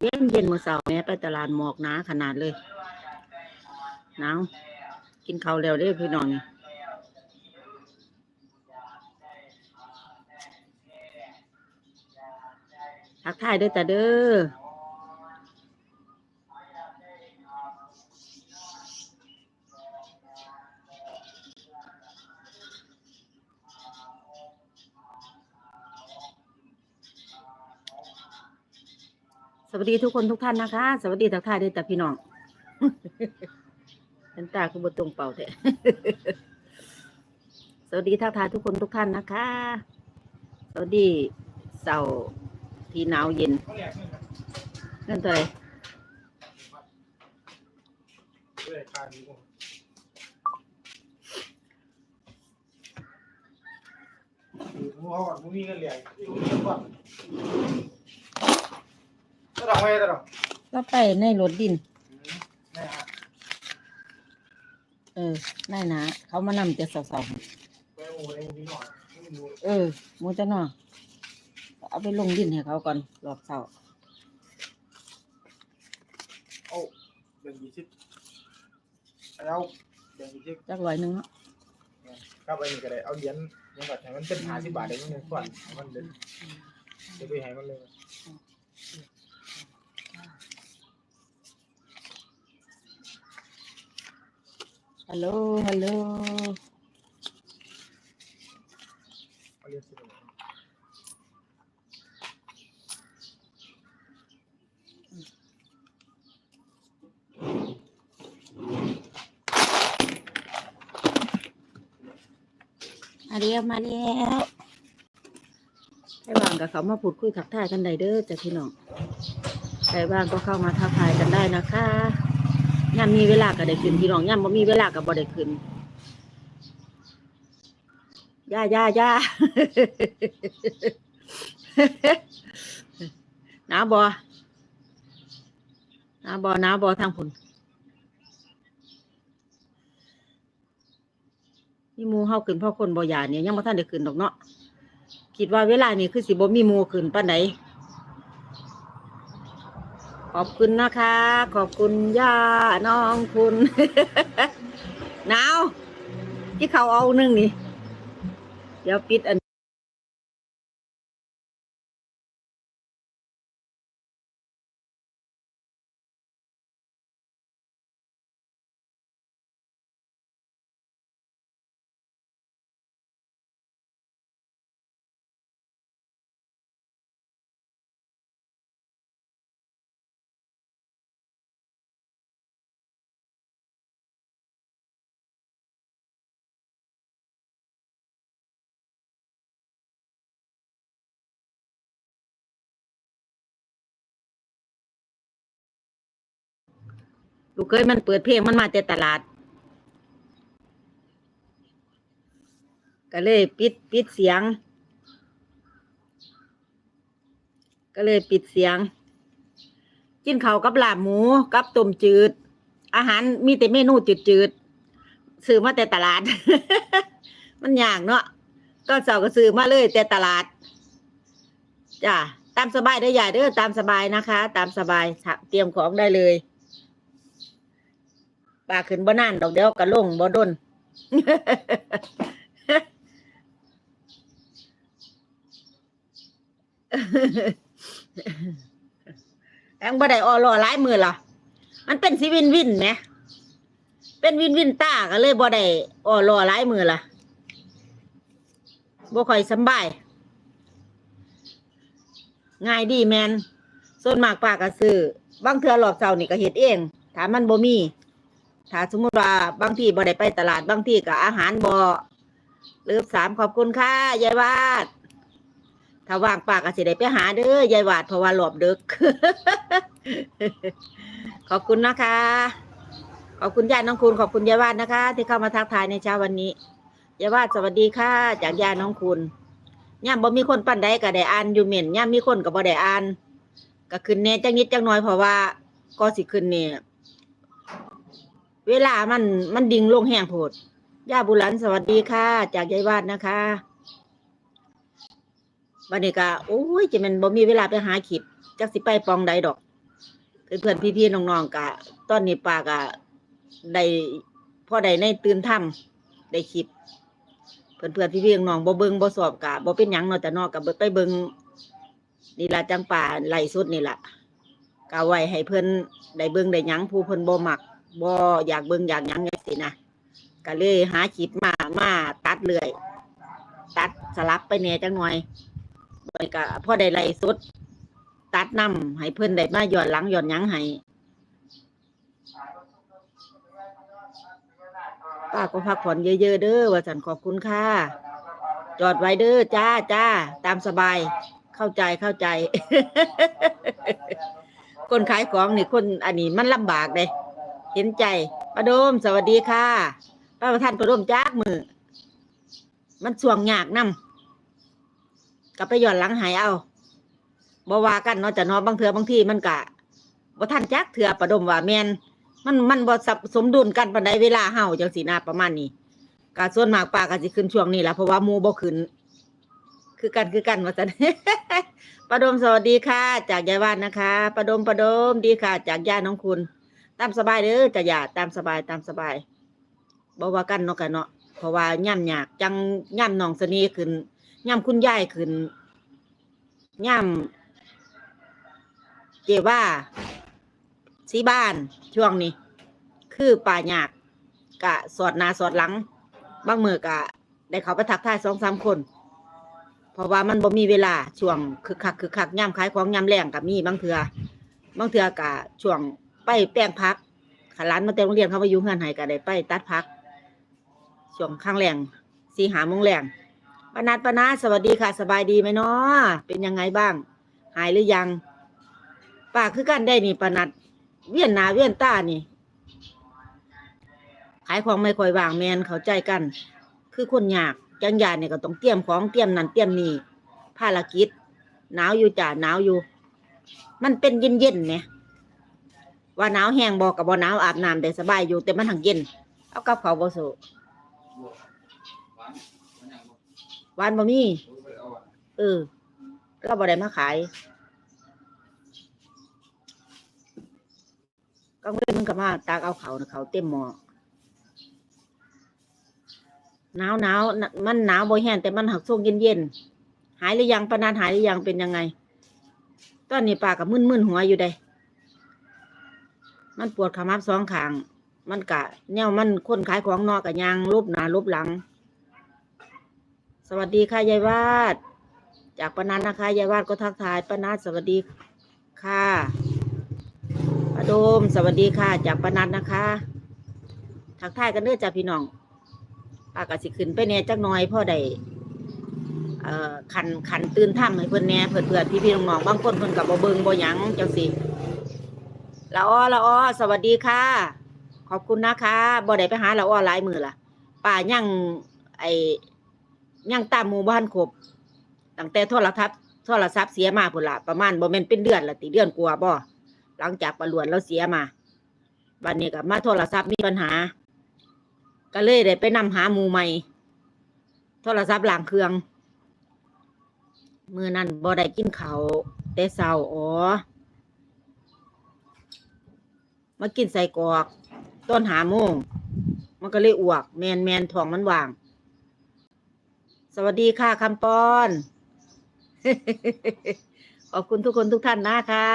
เย็นเย็นมื้อเสาร์แม่ไปตลาดหมอกหนาขนาดเลยหนาวกินข้าวแล้วเด้อพี่น้องนี่ทักทายด้วยแต่เด้อ สวัสดีทุกคนทุกท่านนะคะ สวัสดีทักทายด้อจ้าพี่น้องเป็นตาคือบตรงเป่าแท้สวัสดีทักทายทุกคนทุกท่านนะคะ สวัสดีเสาร์ที่หนาวเย็นเงินตัวไหนด้วยทานนี้ผมมูเขาก่อนมูมีเงินเหรียญมูมีเงินก่อน อดไว้ตลอดก็ไปในรถดินนะฮะเออได้นะ เขามานำจะสาวไปหมูในนี้หน่อยไม่มูๆเออหมูจะนอเอาไปลงดินให้เขาก่อนรอบเสาร์เอาแบ่งกี่ชิ้นแล้วแบ่งกี่ชิ้นจักร้อยหนึงเนาะเข้าไปนี่ก็ได้เอาเหรียญยังแบบให้มันเป็นหาสิบบาทได้ยังก่อนให้มันเลยจะไปให้มันเลย ฮัลโหล ฮัลโหลอาเรียญสิบบาทมาเรียวมาแล้วใครว่างกับเขามาพูดคุยทักทายกันได้เด้อจ้ะพี่น้องใครว่างก็เข้ามาทักทายกันได้นะคะ ย่ำมีเวลาก็ได้ขึ้นพี่น้องย่ำบ่มีเวลาก็บ่ได้ขึ้นย่าย่าย่าหนาวบ่หนาวบ่หนาวบ่ทางผุนมีมูเฮาขึ้นพราะคนบ่หยาเนี่ยยังบ่ทันได้ขึ้นดอกเนาะคิดว่าเวลานี้คือสิบ่มีมูขึ้นปานใด ขอบคุณนะคะ ขอบคุณย่าน้องคุณหนาวที่เขาเอาหนึ่งนี่ เดี๋ยวปิดอัน ลูกเคยมันเปิดเพลงมันมาแต่ตลาด ก็เลยปิดปิดเสียง ก็เลยปิดเสียง กินข้าวกับลาบหมูกับต้มจืด อาหารมีแต่เมนูจืดจืดซื้อมาแต่ตลาด มันยากเนาะก็เสาก็ซื้อมาเลยแต่ตลาดจ้ะตามสบายได้ใหญ่เด้อตามสบายนะคะ ตามสบายเตรียมของได้เลย ปลาขึ้นบ่นานดอกเดียวก็ลงบ่ดนแองบ่ได้ออรอหลายมือหรอมันเป็นสิวินวินไหมเป็นวินวินตาก็เลยบ่ได้ออรอหลายมือล่ะบ่ค่อยสบาย ง่ายดีแมนส่วนมากปากก็ซื้อบางเทื่อรอบเช้านี่ก็เฮ็ดเองถ้ามันบ่มี ถ้าสมมติว่าบางที่บ่ได้ไปตลาดบางที่ก็อาหารบ่เลือบสามขอบคุณค่ะยายวาดถ้าว่างปากก็สิได้ไปหาเด้อยายวาดเพราะว่าหลบดึก ขอบคุณนะคะ ขอบคุณญาติน้องคุณขอบคุณยายวาดนะคะ ที่เข้ามาทักทายในเช้าวันนี้ยายวาดสวัสดีค่ะ จากญาติน้องคุณย่ามบ่มีคนปั้นใดก็ได้อ่านอยู่เหม็นย่ามมีคนก็บ่ได้อ่าน ก็ขึ้นแหน่จังนิดจังน้อยเพราะว่าก็สิขึ้นเนี่ย เวลามันมันดิ่งลงแห้งโพดย่าบุรันสวัสดีค่ะ จากยายวาดนะคะวันนี้ก็โอ้ยจะมันบ่มีเวลาไปหาขีดจักสิไปปองใดดอกเพื่อนๆพี่ๆน้องๆกะตอนนี้ปากะได้พ่อใดในตื่นถ้ำได้คลิปเพื่อนๆพี่ๆน้องบ่เบิงบ่สอบกะบ่เป็นหยังเนาะแต่นอกกะไปเบิงนี่ละจังป่าไล่สุดนี่ละกะไว้ให้เพิ่อนได้เบิงได้หยังผู้เพิ่อนบ่มัก บ่อยากเบิ่งอยากหยังจังซี่นะก็เลยหาคลิปมามาตัดเรื่อย ตัดสลับไปแหน่จังหน่อยไปก็พอได้ไล่สุดตัดนำให้เพิ่นได้มาย้อนหลังย้อนหยังให้ป้าก็พักผ่อนเยอะๆเด้อว่าสันขอบคุณค่ะ จอดไว้เด้อจ้าจ้าตามสบาย เข้าใจเข้าใจ คนขายของนี่คนอันนี้มันลำบากเลย เห็นใจป้าโดมสวัสดีค่ะป้าประธานป้าโดมจากมือ มันส่วงยากนํกลับไปย้อนหลังหายเอาบ่ว่ากันเนาะจะเนาะบางเถื่อบางที่มันกะบ่ทันจักเถื่อประดมว่าแมนมันมันบ่สับสมดุลกันปานใดเวลาเฮาจังสีนาประมาณนี้กะส่วนมากป้าก็สิขึ้นช่วงนี้ล่ะเพราะว่าหมูบ่ขึ้น คือกันคือกันว่าซั่นประดมสวัสดีค่ะ จากยายวานนะคะประดมประดมดีค่ะ จากย่าน้องคุณ ตามสบายเด้อจะอย่าตามสบายตามสบายบ่ว่ากันเนาะกันเนาะเพราะว่าย่ำยากจังย่ำหนองสนีขึ้นย่ำคุณยายขึ้นย่ำเจว่าสีบ้านช่วงนี้ คือป่ายากกะสอดนาสอดหลังบางมือกะได้เขาไปทักทายสองสามคน เพราะว่ามันบ่มีเวลาช่วงคึกคักคึกคักย่ำขายของย่ำแรงกับมีบางเถือบางเถือกะช่วง ไปแป้งพักขลานมาเต็มโรงเรียนเขามาอยู่เฮือนไห้ก็ได้ไปตัดพักช่วงข้างแรงสีหามงแรงปนัดปนัดสวัสดีค่ะ สบายดีไหมเนาะเป็นยังไงบ้าง หายหรือยังป้าคือกันได้นี่ปนัด เวียนนาเวียนตานี่ ขายของไม่ค่อยวางแมนเขาใจกัน คือคนยากจังยานเนี่ยก็ต้องเตรียมของเตรียมนั่นเตรียมนี่ภารกิจหนาวอยู่จ้าหนาวอยู่ มันเป็นเย็นเย็นๆเนี่ย ว่าหนาวแห้งบอกกับบ่หนาวอาบน้ำได้สบายอยู่แต่มันหังเย็น เอากับเขาวบ่สู้หวานบ่มีเออเราบ่ได้มาขายก็เว้นมันก็มาตากเอาเขานะเขาเต็มหม้อหนาวหนาวมันหนาวบ่แห้งแต่มันหักส่งเย็นเย็นหายหรือยังปานานหายหรือยังเป็นยังไง ตอนนี้ปากกับมึนๆหัวอยู่ได้ มันปวดขามับสองขาง มันกะแนวมันคนขายของนอกกะยางลบหนาลบหลัง สวัสดีค่ะยายวาด จากปนันนะคะยายวาดก็ทักทายปนัดสวัสดีค่ะปาโดมสวัสดีค่ะ จากปนันนะคะทักทายกันเด้อจ้าพี่น้องปากกสิขึ้นไปแหน่จักน่อยพ่อได้เอ่อขันขันตื่นถ้ำให้เพื่อนแหน่เพื่อนเพื่อนพี่พี่ๆน้องๆบางคนเพิ่อนกับบ่เบิงบ่หยังจังสิ ละอ้อละอ้อสวัสดีค่ะ ขอบคุณนะคะบ่ได้ไปหาละอ้อหลายมือล่ะป่ายังไอยังตามหมู่บ้านครบตั้งแต่โทรทัศน์โทรศัพท์เสียมาพุ่นละประมาณบ่แม่นเป็นเดือนละติเดือนกว่าบ่หลังจากประลวนแล้วเสียมาบัดนี้ก็มาโทรศัพท์มีปัญหา ก็เลยได้ไปนำหาหมู่ใหม่โทรศัพท์ล้างเครื่องมือนั้นบ่ได้กินเขาแต่เช้าอ๋อ มากินใส่กอกต้นหาโมงมันก็เลยอวก แมนแมนท้องมันว่าง สวัสดีค่ะคำปอน ขอบคุณทุกคนทุกท่านนะคะ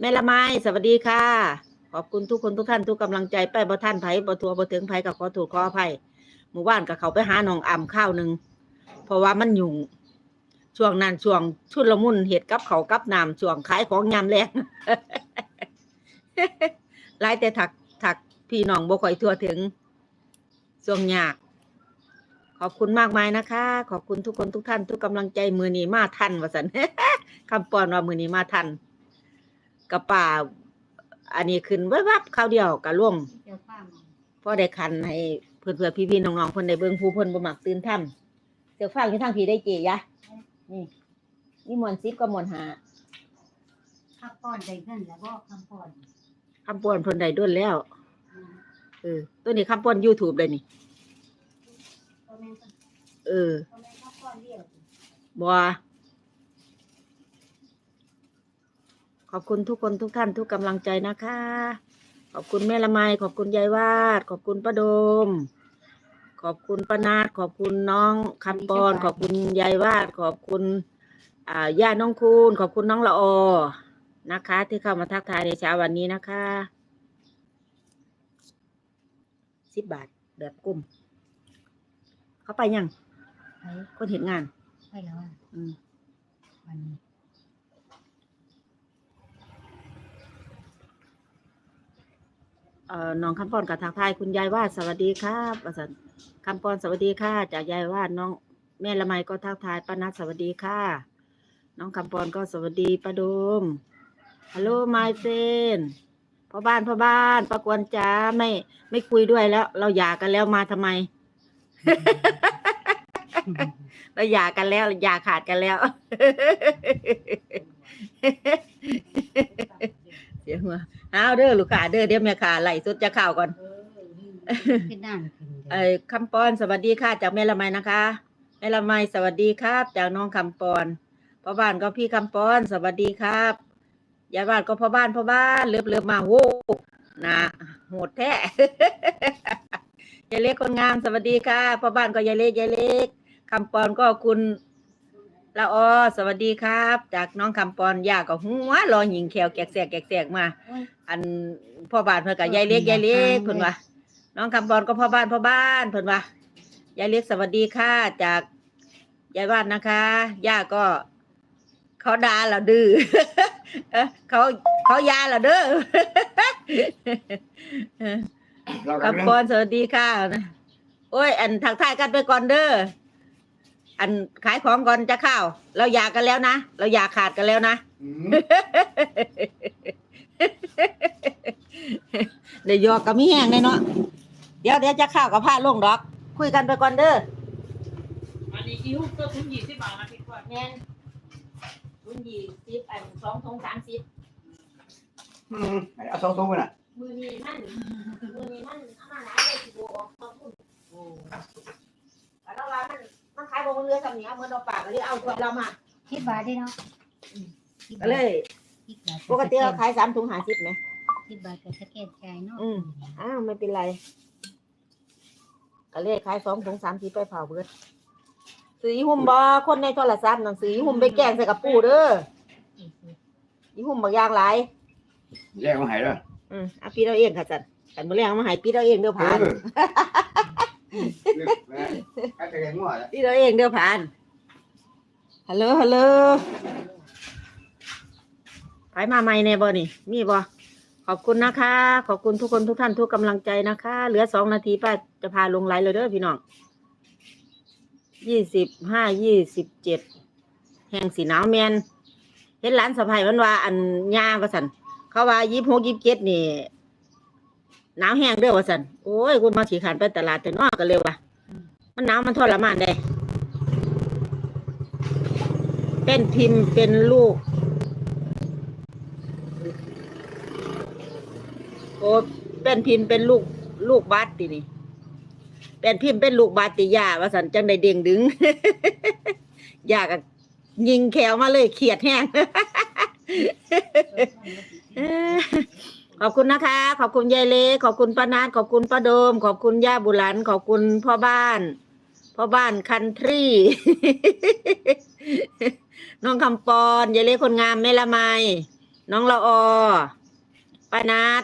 แม่ละไม้สวัสดีค่ะ ขอบคุณทุกคนทุกท่านทุกกำลังใจไปบ่ท่านไผ่บ่ทัวบ่ถึงไผ่กับขอถูกขออภัยหมู่บ้านกับเขาไปหาหนองอ่ำข้าวหนึ่งเพราะว่ามันยุ่งช่วงนั้นช่วงชุดละมุนเห็ดกับเขากับน้ำช่วงขายของยามแรง หลายแต่ถักถักพี่น้องบ่ค่อยทั่วถึงช่วงยาก ขอบคุณมากมายนะคะ ขอบคุณทุกคนทุกท่าน ทุกกำลังใจมือนีมาทันวสันคำปอนว่ามือนีมาทันกระป่าอันนี้ขึ้นว้วับข้าวเดียวกะล่วงเดี๋ยวป้ามาพอได้คันให้เพื่อนเพื่อนๆพี่ๆน้องๆเพิ่นได้เบิ่งผู้เพิ่นบ่มักตื่นถ้ำเดี๋ยวฟังอยู่ทางพี่ได้เจยะนี่นี่มวนซิบกับมวนหาขับป้อนได้เงินแล้วก็คำป้อน คำปอนเพิ่นได้ด้วนแล้วเออตัวนี้คำปอน YouTube เลยนี่ เออก็แม่นขัวขอบคุณทุกคนทุกท่านทุกกำลังใจนะคะ ขอบคุณแม่ละไมขอบคุณยายวาด ขอบคุณป้าโดม ขอบคุณป้านาดขอบคุณน้องคำปอน ขอบคุณยายวาด ขอบคุณ อ่าย่าน้องคูณขอบคุณน้องละออ นะคะ ที่เข้ามาทักทายในเช้าวันนี้นะคะสิบบาทแบบกุ้มเขาไปยัง ไปคนเห็นงาน ไปแล้วอะอืมวันนี้เอ่อน้องคำปอนกับทักทายคุณยายวาดสวัสดีครับประสันคำปอนสวัสดีค่ะจากยายวาดน้องแม่ละไมก็ทักทายป้านัทสวัสดีค่ะ น้องคำปอนก็สวัสดีป้าโดม ฮัลโหลไมเฟนพ่อบ้านพ่อบ้านป้ากวนจ้าไม่ไม่คุยด้วยแล้ว เราหย่ากันแล้วมาทำไม เราหย่ากันแล้วหย่าขาดกันแล้ว เสียงว่าเอาเด้อลูกค้าเด้อเดี๋ยวแม่ค้าไล่สุดจะข่าวก่อนขึ้นด้านขึ้นเอ้คำปอนสวัสดีค่ะจากแม่ละไมนะคะแม่ละไมสวัสดีครับ จากน้องคำปอนพ่อบ้านก็พี่คำปอนสวัสดีครับ ยายบ้านก็พ่อบ้านพ่อบ้านเลือบเลือบมาโว้นะโหดแท้ยายเล็กคนงามสวัสดีค่ะพ่อบ้านก็ยายเล็กยายเล็กคำปอนก็คุณละออสวัสดีครับ จากน้องคำปอนยาก็หัวรอหญิงแขวแกกแสกแกกแสกมา อันพ่อบ้านเพิ่นกับยายเล็กยายเล็กเพิ่อนว่าน้องคำบอลก็พ่อบ้านพ่อบ้านเพิ่อนว่ายายเล็กสวัสดีค่ะจากยายบ้านนะคะย่าก็เขาด่าเราดื้อ เอ้อเขาเขายาเราเด้อเราคำบอลสวัสดีค่ะโอ้ย อันทักทายกันไปก่อนเด้ออันขายของก่อนจะเข้าเราหย่ากันแล้วนะ เราหย่าขาดกันแล้วนะเดี๋ยวหยอกกับมีแห้งเลยเนาะเดี๋ยวเดี๋ยวจะข้าวกับผ้าลงดอก คุยกันไปก่อนเด้ออันนี้คิ้วก็คุณยี่สิบบาทนะพี่กวาดแม่นรุ่นยี่ สิบอันสองทงสามสิบเอาสองตัวน่ะมือนี้มันมือนี้มันเอามาหลายเลยสิบออกขอบคุณโอ้แต่เราว่ามันมันขายบนเรือสำเนียงเหมือนเราปากก็เลยเอาตัวเรามาคิดบาทได้เนาะก็เลยคิดบาทปกติเราขายสามถุงห้าสิบไหมคิดบาทกับสแกนใจายเนาะอืมอ้าวไม่เป็นไรก็เลยขายสองถุงสามสิบไปเผาเบิดซื้ออีหุ่มบอคนในโทรศัพท์นั่นซื้ออีหุ่มไปแกงใส่กับปูเด้อ อีหุ่มบางอย่างหลายแยกมาให้แล้วอืมเอาปีเราเองค่ะจันกันมาแรงเอามาใหายปีเราเองเด้อผ่านก็จะยังงัวแล้วปีเราเองเด้อผ่านฮัลโหลฮัลโหลไปมาใหม่ในบ่นี่มีบ่ขอบคุณนะคะ ขอบคุณทุกคนทุกท่านทุกกำลังใจนะคะ เหลือสองนาทีป้าจะพาลงไลน์เลยเด้อพี่น้องยี่สิบห้ายี่สิบเจ็ดแห่งสีหนาวแมน เห็นร้านสะพายมันว่า อันยาว่าสันเขาว่ายี่หกยี่เจ็ดนี่หนาวแห้งเด้อว่าสันโอ้ยกูมาขี่ขันไปตลาดแต่นอกกันเลยว่ะ มันหนาวมันทรมานได้เป็นพิมพ์เป็นลูกโอ้เป็นพิมพ์เป็นลูกลูกบาสตินี่เป็นพิมพ์เป็นลูกบาสติยาว่าสันจังได้เด้งดึง ยากับ ยิงแขวมาเลยเขียดแห้ง ขอบคุณนะคะ ขอบคุณยายเล็กขอบคุณป้านาดขอบคุณป้าโดม ขอบคุณย่าบุหลัน ขอบคุณพ่อบ้าน พ่อบ้านคันทรี น้องคำปอนยายเล็กคนงามแม่ละไม น้องละออป้านาด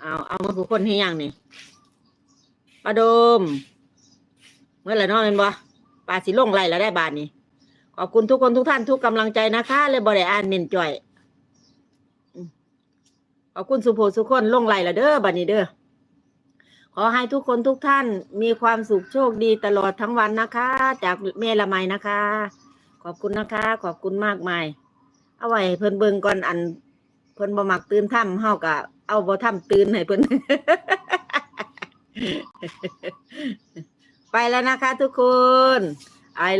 เอาเอามาผูกคนให้ยังนี่ป้าโดม เมื่อไหร่น้องเป็นบ่ ป้าสิลงไรแล้วได้บาทนี้ ขอบคุณทุกคนทุกท่านทุกกำลังใจนะคะ เลยบริอ่านเน้นจ่อยขอบคุณสุโภสุคนลงไหลละเด้อบัดนี้เด้อ ขอให้ทุกคนทุกท่านมีความสุขโชคดีตลอดทั้งวันนะคะ จากแม่ละไมนะคะ ขอบคุณนะคะ ขอบคุณมากมาย เอาไว้เพิ่นเบิงก่อนอัน เพิ่นบ่มักตื่นถ้ำเฮากะเอาบ่ถ้ำตื่นให้เพิ่น ไปแล้วนะคะทุกคน I love